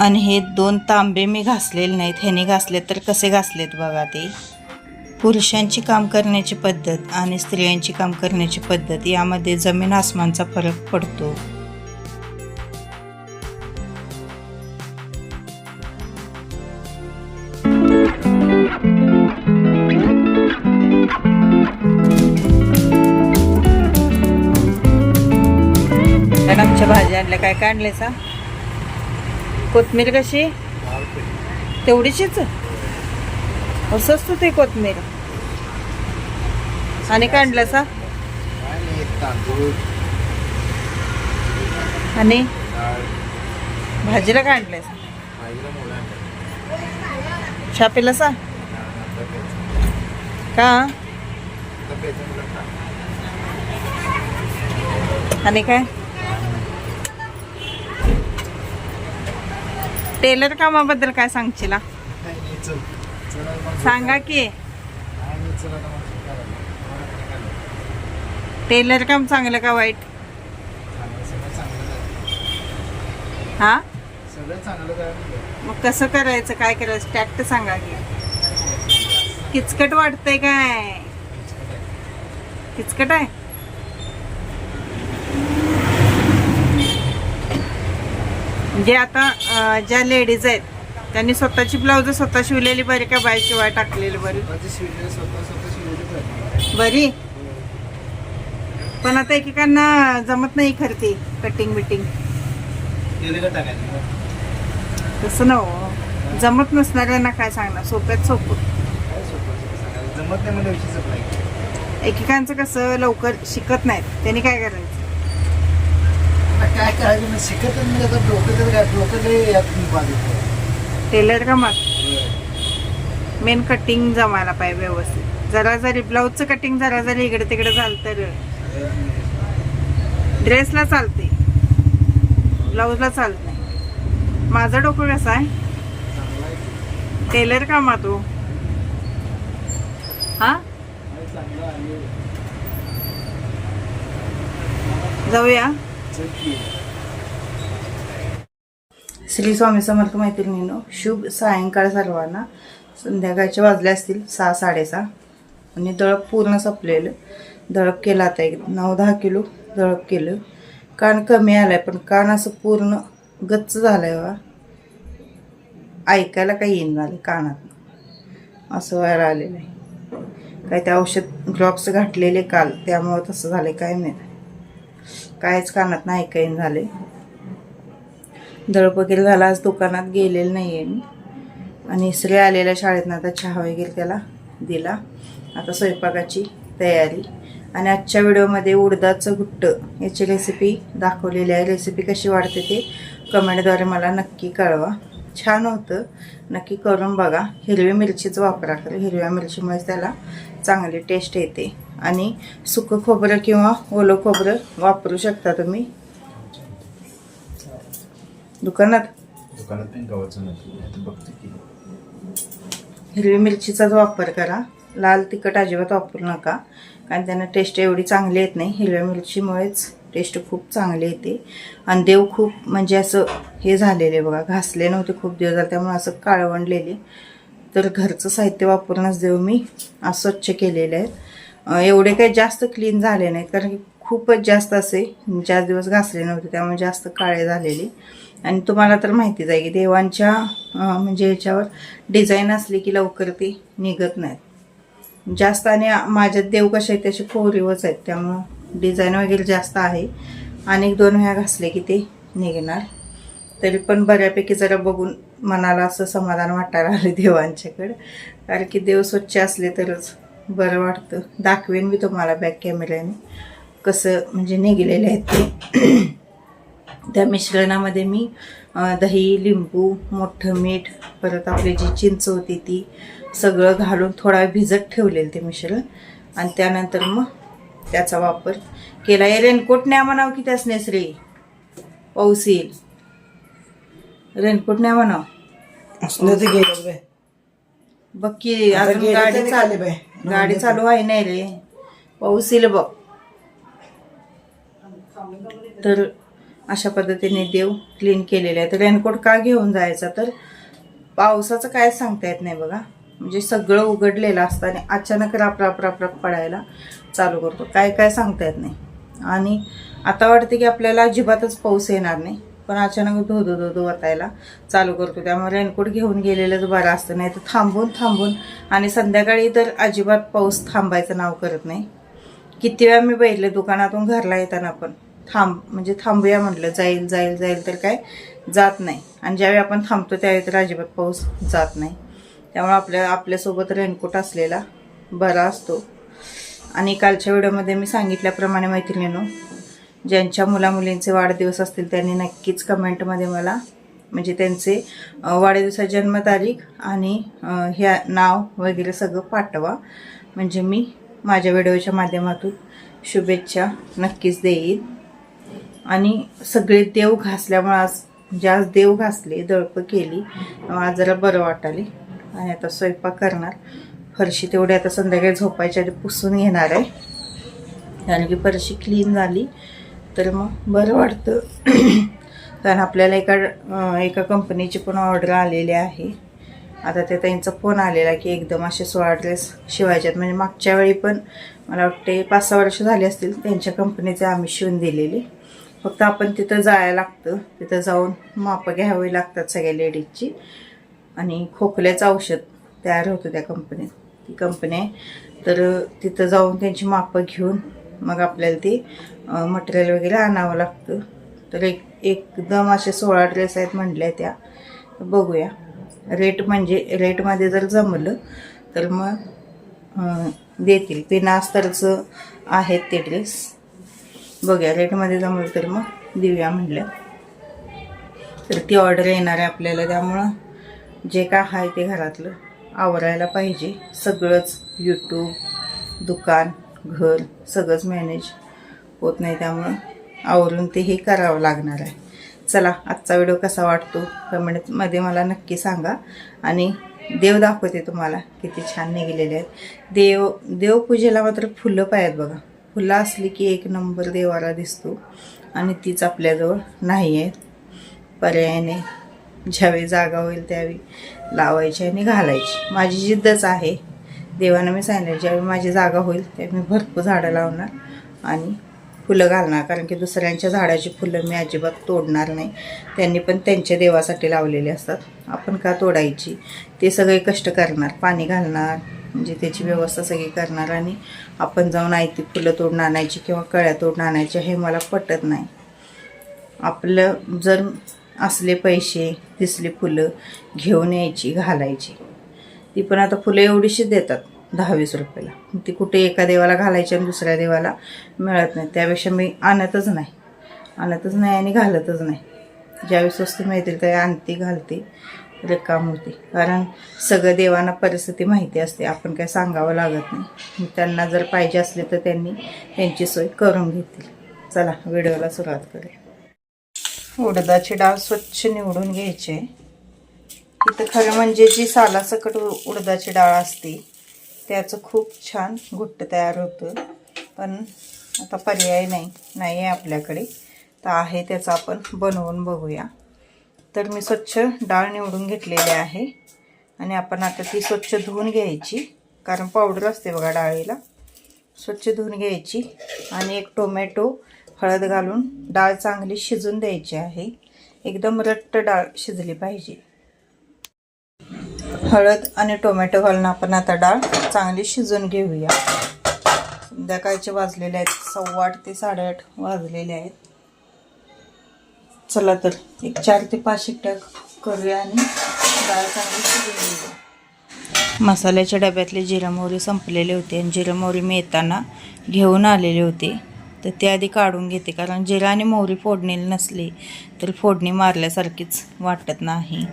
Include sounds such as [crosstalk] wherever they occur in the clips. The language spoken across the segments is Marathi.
आणि हे दोन तांबे मी घासलेले नाहीत. ह्याने घासले तर कसे घासलेत बघा ते? पुरुषांची काम करण्याची पद्धत आणि स्त्रियांची काम करण्याची पद्धत यामध्ये जमीन आसमानचा फरक पडतो. मॅडमच्या भाज्या आणल्या काय काढले सा कोथमीर कशी? तेवढीशीच? असंच तू ते कोथमीर. आणि काढलं सा आणि? आणि भाजीला काढलंय सा छापेला सा का? आणि काय? टेलर कामाबद्दल काय सांगशील? सांगा की? टेलर काम चांगलं का वाईट. हा. मग कसं करायचं काय करायचं टॅक्ट सांगा की. किचकट वाटतंय काय? किचकट आहे? म्हणजे आता ज्या लेडीज आहेत त्यांनी स्वतःची ब्लाऊज स्वतः शिवलेली बरी का बाय शिवाय टाकलेली बरी. बरी पण आता एकेकांना जमत नाही खरं ते कटिंग बिटिंग? तसं ना. जमत नसणाऱ्यांना काय सांगणार सोप्यात सोपं. एकेकांचं कसं लवकर शिकत नाहीत त्यांनी काय करायचं काय करायचं नाही शिकत म्हणजे आता डोकं तर काय डोकं लय यात बाधित आहे. टेलर का मग मेन कटिंग जमायला पाहिजे व्यवस्थित जरा जरी ब्लाऊजचं कटिंग जरा जरी इकडे तिकडे झालं तर ड्रेसला चालते ब्लाऊजला चालत नाही माझं डोकं कसं आहे. टेलर का मा तू हा. जाऊया. श्री स्वामी समर्थ मैत्रिणीनो शुभ सायंकाळ सर्वांना. संध्याकाळचे वाजले असतील सहा साडेसहा. आणि दळप पूर्ण संपलेलं. दळप केलं आता एक नऊ दहा किलो दळप केलं. कान कमी आलाय पण कान असं पूर्ण गच्च झालंय बा ऐकायला काही येईन झालं कानात. असं व्हायला आलेलं आहे. काय ते औषध ड्रॉप्स घातलेले काल त्यामुळं तसं झालं काय नाही. काहीच कानात नाही ऐकाईन झाले दळप वगैरे झाला आज दुकानात गेलेलं नाही आहे मी. आणि इसरे आलेल्या शाळेतनं आता चहा वगैरे त्याला दिला. आता स्वयंपाकाची तयारी. आणि आजच्या व्हिडिओमध्ये उडदाचं गुट्ट याची रेसिपी दाखवलेली आहे. रेसिपी कशी वाढते ते कमेंटद्वारे मला नक्की कळवा. छान होतं. नक्की करून बघा. हिरवी मिरचीच वापरा. खरं हिरव्या मिरचीमुळेच त्याला चांगली टेस्ट येते. आणि सुकं खोबरं किंवा ओलं खोबरं वापरू शकता तुम्ही. दुकानात? हिरवी मिरचीचाच वापर करा. लाल तिखट अजिबात वापरू नका. कारण त्यांना टेस्ट एवढी चांगली येत नाही. हिरव्या मिरचीमुळेच टेस्ट खूप चांगली येते. आणि देव खूप म्हणजे असं हे झालेले बघा. घासले नव्हते खूप दिवस झाले त्यामुळे असं काळवंडलेले. तर घरचं साहित्य वापरूनच देव मी. स्वच्छ केलेले आहेत एवढे काही जास्त क्लीन झाले नाहीत कारण की खूपच जास्त असे चार दिवस घासले नव्हते त्यामुळे जास्त काळे झालेले. आणि तुम्हाला तर माहितीच आहे की देवांच्या म्हणजे याच्यावर डिझाईन असली की लवकर ती निघत नाहीत. जास्त आणि माझ्यात देव कसे आहेत त्याचे कोरीवच आहेत त्यामुळं डिझाईन वगैरे जास्त आहे. आणि दोन वेळा घासले की ते निघणार. तरी पण बऱ्यापैकी जरा बघून मनाला असं समाधान वाटायला आलं देवांच्याकडं. कारण की देव स्वच्छ असले तरच बरं वाटतं. दाखवेन मी तुम्हाला बॅक कॅमेऱ्याने कसं म्हणजे निघलेले आहेत ते. [clears throat] त्या मिश्रणामध्ये मी दही लिंबू मोठं मीठ परत आपली जी चिंच होती ती सगळं घालून थोडा भिजत ठेवलेलं ते मिश्रण. आणि त्यानंतर मग त्याचा वापर केला. हे रेनकोट न्या म्हणावं की त्याच नेसरे पाऊस येईल रेनकोट न्या म्हणावं. असलं तर गेलं बाय बघ की आता अजून गेलं गाडी तरी चालू खाली बाय. गाडी चालू आहे नाही रे. पाऊस येईल बघ. तर अशा पद्धतीने देव क्लीन केलेले आहे तर रेनकोट का घेऊन जायचा तर पावसाचं काय सांगता येत नाही बघा. म्हणजे सगळं उघडलेलं असतं आणि अचानक राप राप राप राप पडायला चालू करतो. काय काय सांगता येत नाही. आणि आता वाटते की आपल्याला अजिबातच पाऊस येणार नाही. पण अचानक धो धो धो धो वाटायला चालू करतो. त्यामुळे रेनकोट घेऊन गेलेलंच बरं असतं नाही तर थांबून थांबून. आणि संध्याकाळी तर अजिबात पाऊस थांबायचं नाव करत नाही. किती वेळा मी बैठले दुकानातून घरला येताना पण. थांब म्हणजे थांबूया म्हटलं जाईल जाईल जाईल तर काय जात नाही. आणि ज्यावेळी आपण थांबतो त्यावेळी तर अजिबात पाऊस जात नाही. त्यामुळे आपल्या आपल्यासोबत रेनकोट असलेला बरा असतो. आणि कालच्या व्हिडिओमध्ये मी सांगितल्याप्रमाणे मैत्रिणीनं ज्यांच्या मुलामुलींचे वाढदिवस असतील त्यांनी नक्कीच कमेंटमध्ये मला म्हणजे त्यांचे वाढदिवसाची जन्मतारीख आणि ह्या नाव वगैरे सगळं पाठवा. म्हणजे मी माझ्या व्हिडिओच्या माध्यमातून शुभेच्छा नक्कीच देईन. आणि सगळे देव घासल्यामुळे आज म्हणजे आज देव घासले दळपं केली आज जरा बरं वाटाले आणि आता स्वयंपाक करणार. फरशी तेवढी आता संध्याकाळी झोपायच्या आधी पुसून घेणार आहे. कारण की फरशी क्लीन झाली. तर मग बरं वाटतं. [clears throat] कारण आपल्याला एका एका कंपनीची पण ऑर्डर आलेली आहे. आता ते त्यांचा फोन आलेला की एकदम असे सोळा ड्रेस शिवायच्यात. म्हणजे मागच्या वेळी पण मला वाटते पाच सहा वर्ष झाली असतील त्यांच्या कंपनीचे आम्ही शिवून दिलेले. फक्त आपण तिथं जायला लागतं. तिथं जाऊन मापं घ्यावी लागतात सगळ्या लेडीजची आणि खोकल्याचं औषध तयार होतं त्या कंपनीत ती कंपनी आहे. तर तिथं जाऊन त्यांची मापं घेऊन मग आपल्याला ते मटेरियल वगैरे आणावं लागतं. तर एक एकदम असे सोळा ड्रेस आहेत म्हटल्या त्या. बघूया. रेट म्हणजे रेटमध्ये जर जमलं तर मग देतील. पिनास्तरचं आहेत ते ड्रेस बघूया रेटमध्ये जमलं तर मग देऊया म्हटलं तर ती ऑर्डर येणार आहे आपल्याला. त्यामुळं जे काय आहे ते घरातलं आवरायला पाहिजे. सगळंच यूट्यूब दुकान घर सगळंच मॅनेज होत नाही त्यामुळं आवरून ते हे करावं लागणार आहे. चला आजचा व्हिडिओ कसा वाटतो? कमेंटमध्ये मला नक्की सांगा. आणि देव दाखवते तुम्हाला किती छान निघलेले आहेत. देव देवपूजेला मात्र फुलं पाहिजेत बघा. फुलं असली की एक नंबर देवाला दिसतो. आणि तीच आपल्याजवळ नाही आहेत. पर्यायाने ज्यावेळी जागा होईल त्यावेळी लावायची आणि घालायची. माझी जिद्दच आहे. देवानं मी सांगितलं ज्यावेळी माझी जागा होईल त्यावेळी मी भरपूर झाडं लावणार आणि फुलं घालणार. कारण की दुसऱ्यांच्या झाडाची फुलं मी अजिबात तोडणार नाही. त्यांनी पण त्यांच्या देवासाठी लावलेली असतात. आपण का तोडायची? ते सगळे कष्ट करणार. पाणी घालणार म्हणजे त्याची व्यवस्था सगळी करणार आणि आपण जाऊन आयती फुलं तोडून आणायची किंवा कळ्या तोडून आणायच्या हे मला पटत नाही. आपलं जर असले पैसे दिसले फुलं घेऊन यायची घालायची. ती पण आता फुलं एवढीशीच देतात दहा वीस रुपयाला. ती कुठे एका देवाला घालायची आणि दुसऱ्या देवाला मिळत नाही. त्यापेक्षा मी आणतच नाही. आणतच नाही आणि घालतच नाही. ज्यावेळी स्वस्त मिळतील त्या आणते घालते रिकाम होते. कारण सगळं देवांना परिस्थिती माहिती असते. आपण काय सांगावं लागत नाही. त्यांना जर पाहिजे असले तर त्यांनी त्यांची सोय करून घेतील. चला व्हिडिओला सुरुवात करूया. उडदाची डाळ स्वच्छ निवडून घ्यायची आहे. इथं खरं म्हणजे जी सालासकट उ- उडदाची डाळ असते त्याचं खूप छान घुट्ट तयार होतं. पण आता पर्याय नाही नाही आहे आपल्याकडे. तर आहे त्याचं आपण बनवून बघूया. तर मी स्वच्छ डाळ निवडून घेतलेली आहे. आणि आपण आता ती स्वच्छ धुवून घ्यायची. कारण पावडर असते बघा डाळीला. स्वच्छ धुवून घ्यायची. आणि एक टोमॅटो हळद घालून डाळ चांगली शिजून द्यायची आहे. एकदम रट्ट डाळ शिजली पाहिजे. हळद आणि टोमॅटो घालून आपण आता डाळ चांगली शिजून घेऊया. संध्याकाळचे वाजलेले आहेत सव्वा आठ ते साडेआठ वाजलेले आहेत. चला तर एक चार ते पाच शिट्ट्या करूया आणि डाळ चांगली शिजून घेऊया. मसाल्याच्या डब्यातले जिरा मोहरी संपलेले होते आणि जिरा मोहरी मी येताना घेऊन आलेले होते. तर ते आधी काढून घेते कारण जिरा आणि मोहरी फोडणी नसली तर फोडणी मारल्यासारखीच वाटत नाही.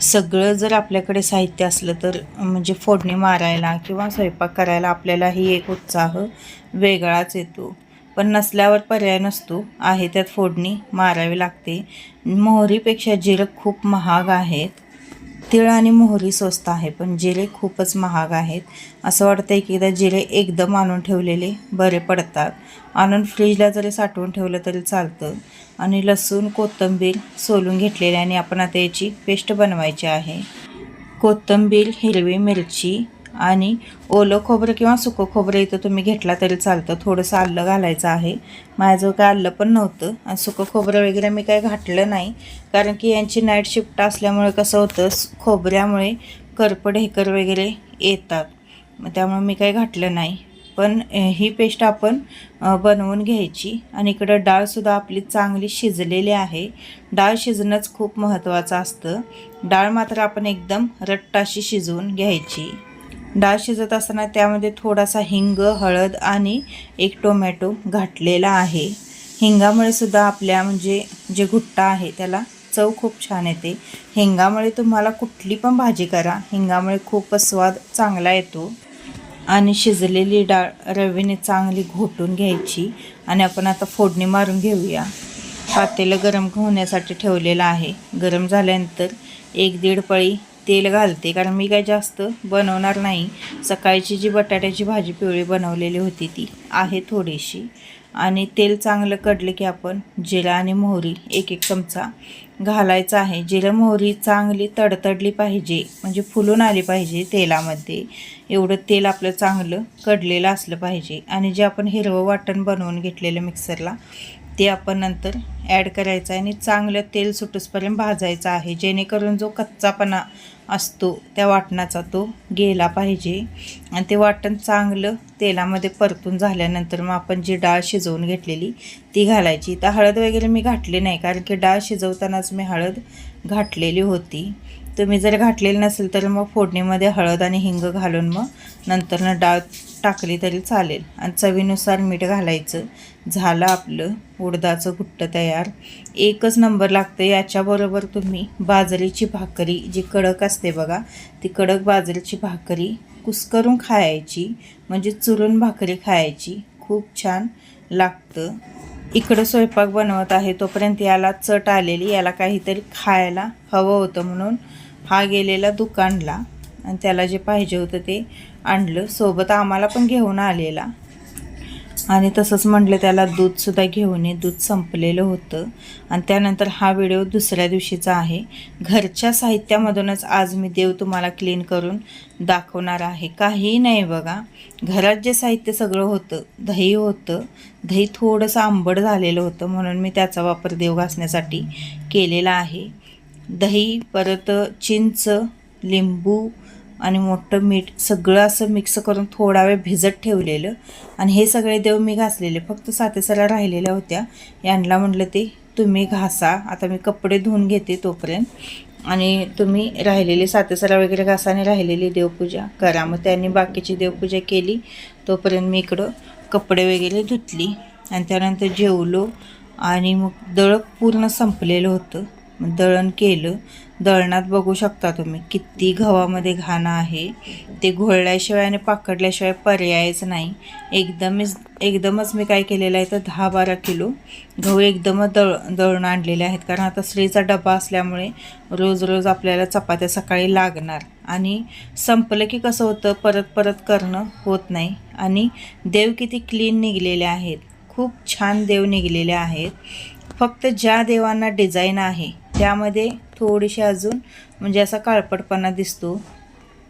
सगळं जर आपल्याकडे साहित्य असलं तर म्हणजे फोडणी मारायला किंवा स्वयंपाक करायला आपल्यालाही एक उत्साह वेगळाच येतो. पण नसल्यावर पर्याय नसतो. आहे त्यात फोडणी मारावी लागते. मोहरीपेक्षा जिरं खूप महाग आहेत. तिळ आणि मोहरी स्वस्त आहे पण जिरे खूपच महाग आहेत. असं वाटतं की एकदा जिरे एकदम आणून ठेवलेले बरे पडतात. आणून फ्रीजला जरी साठवून ठेवलं तरी चालतं. आणि लसूण कोथिंबीर सोलून घेतलेली आणि आपण आता याची पेस्ट बनवायची आहे. कोथिंबीर हिरवी मिरची आणि ओलं खोबरं किंवा सुकं खोबरं इथं तुम्ही घेतला तरी चालतं. थोडंसं आलं घालायचं आहे. माझं काय आलं पण नव्हतं. आणि सुकं खोबरं वगैरे मी काय घातलं नाही. कारण की यांची नाईट शिफ्ट असल्यामुळे कसं होतं खोबऱ्यामुळे करपड हेकर वगैरे येतात. मग त्यामुळे मी काही घातलं नाही. पण ही पेस्ट आपण बनवून घ्यायची. आणि इकडं डाळसुद्धा आपली चांगली शिजलेली आहे. डाळ शिजणंच खूप महत्त्वाचं असतं. डाळ मात्र आपण एकदम रट्टाशी शिजवून घ्यायची. डाळ शिजत असताना त्यामध्ये थोडासा हिंग हळद आणि एक टोमॅटो घातलेला आहे. हिंगामुळे सुद्धा आपल्या म्हणजे जे घुट्टा आहे त्याला चव खूप छान येते. हिंगामुळे तुम्हाला कुठली पण भाजी करा. हिंगामुळे खूपच स्वाद चांगला येतो. आणि शिजलेली डाळ रवीने चांगली घोटून घ्यायची. आणि आपण आता फोडणी मारून घेऊया. पातेलं गरम होण्यासाठी ठेवलेलं आहे. गरम झाल्यानंतर एक दीड पळी तेल घालते. कारण मी काय जास्त बनवणार नाही. सकाळची जी बटाट्याची भाजी पिवळी बनवलेली होती ती आहे थोडीशी. आणि तेल चांगलं कडलं की आपण जिरा आणि मोहरी एक एक चमचा घालायचा आहे. जिरं मोहरी चांगली तडतडली पाहिजे म्हणजे फुलून आली पाहिजे तेलामध्ये. एवढं तेल आपलं चांगलं कडलेलं असलं पाहिजे. आणि जे आपण हिरवं वाटण बनवून घेतलेलं मिक्सरला ते आपण नंतर ॲड करायचं आहे आणि चांगलं तेल सुटूसपर्यंत भाजायचं आहे. जेणेकरून जो कच्चापणा असतो त्या वाटणाचा तो गेला पाहिजे. आणि ते वाटण चांगलं तेलामध्ये परतून झाल्यानंतर मग आपण जी डाळ शिजवून घेतलेली ती घालायची. तर हळद वगैरे मी घातली नाही कारण की डाळ शिजवतानाच मी हळद घातलेली होती. तुम्ही जर घातलेली नसेल तर मग फोडणीमध्ये हळद आणि हिंग घालून मग नंतरनं डाळ टाकली तरी चालेल. आणि चवीनुसार मीठ घालायचं. झालं आपलं. उडदाचं गुट्ट तयार. एकच नंबर लागतं याच्याबरोबर तुम्ही बाजरीची भाकरी जी कडक असते बघा ती कडक बाजरीची भाकरी कुस्करून खायची. म्हणजे चुरून भाकरी खायची. खूप छान लागतं. इकडं स्वयंपाक बनवत आहे. तोपर्यंत याला चट आलेली. याला काहीतरी खायला हवं होतं म्हणून हा गेलेला दुकानला आणि त्याला जे पाहिजे होतं ते आणलं. सोबत आम्हाला पण घेऊन आलेला. आणि तसंच म्हटलं त्याला दूधसुद्धा घेऊन ये. दूध संपलेलं होतं. आणि त्यानंतर हा व्हिडिओ दुसऱ्या दिवशीचा आहे. घरच्या साहित्यामधूनच आज मी देव तुम्हाला क्लीन करून दाखवणार आहे. काहीही नाही बघा. घरात जे साहित्य सगळं होतं दही होतं दही थोडंसं आंबट झालेलं होतं म्हणून मी त्याचा वापर देव घासण्यासाठी केलेला आहे. दही परत चिंच लिंबू आणि मोठं मीठ सगळं असं मिक्स करून थोडा वेळ भिजत ठेवलेलं. आणि हे सगळे देव मी घासलेले फक्त सातेसरा राहिलेल्या होत्या. यांना म्हटलं ते तुम्ही घासा. आता मी कपडे धुवून घेते तोपर्यंत. आणि तुम्ही राहिलेली सातेसरा वगैरे घासा आणि राहिलेली देवपूजा करा. मग त्यांनी बाकीची देवपूजा केली. तोपर्यंत मी इकडं कपडे वगैरे धुतली. आणि त्यानंतर जेवलो. आणि मग दळप पूर्ण संपलेलं होतं. दळण केलं. दळणात बघू शकता तुम्ही किती गव्हामध्ये घाणं आहे. ते घोळल्याशिवाय आणि पाकडल्याशिवाय पर्यायच नाही. एकदमच एकदमच मी काय केलेलं आहे तर दहा बारा किलो गहू एकदमच दळ दळून आणलेले आहेत. कारण आता स्त्रीचा डबा असल्यामुळे रोज रोज आपल्याला चपात्या सकाळी लागणार. आणि संपलं की कसं होतं परत परत करणं होत नाही. आणि देव किती क्लीन निघलेले आहेत. खूप छान देव निघलेले आहेत. फक्त ज्या देवांना डिझाईन आहे त्यामध्ये थोडीशी अजून म्हणजे असा काळपटपणा दिसतो.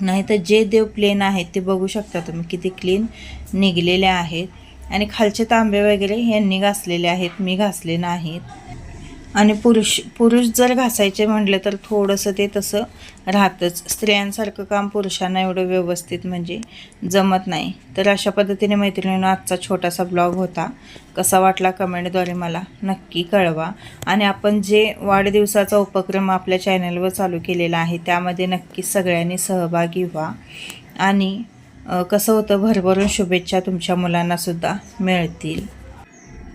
नाही तर जे देव प्लेन आहेत ते बघू शकता तुम्ही किती क्लीन निघलेले आहेत. आणि खालचे तांबे वगैरे यांनी घासलेले आहेत मी घासले नाहीत. आणि पुरुष पुरुष जर घासायचे म्हटलं तर थोडंसं ते तसं राहतंच. स्त्रियांसारखं काम पुरुषांना एवढं व्यवस्थित म्हणजे जमत नाही. तर अशा पद्धतीने मैत्रिणीनं आजचा छोटासा ब्लॉग होता. कसा वाटला कमेंटद्वारे मला नक्की कळवा. आणि आपण जे वाढदिवसाचा उपक्रम आपल्या चॅनलवर चालू केलेला आहे त्यामध्ये नक्की सगळ्यांनी सहभागी व्हा. आणि कसं होतं भरभरून शुभेच्छा तुमच्या मुलांनासुद्धा मिळतील.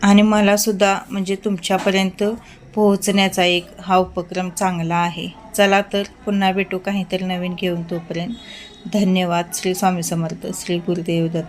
आणि मलासुद्धा म्हणजे तुमच्यापर्यंत पोहोचण्याचा एक हा उपक्रम चांगला आहे. चला तर पुन्हा भेटू काहीतरी नवीन घेऊन तोपर्यंत. धन्यवाद. श्री स्वामी समर्थ. श्री गुरुदेव दत्त.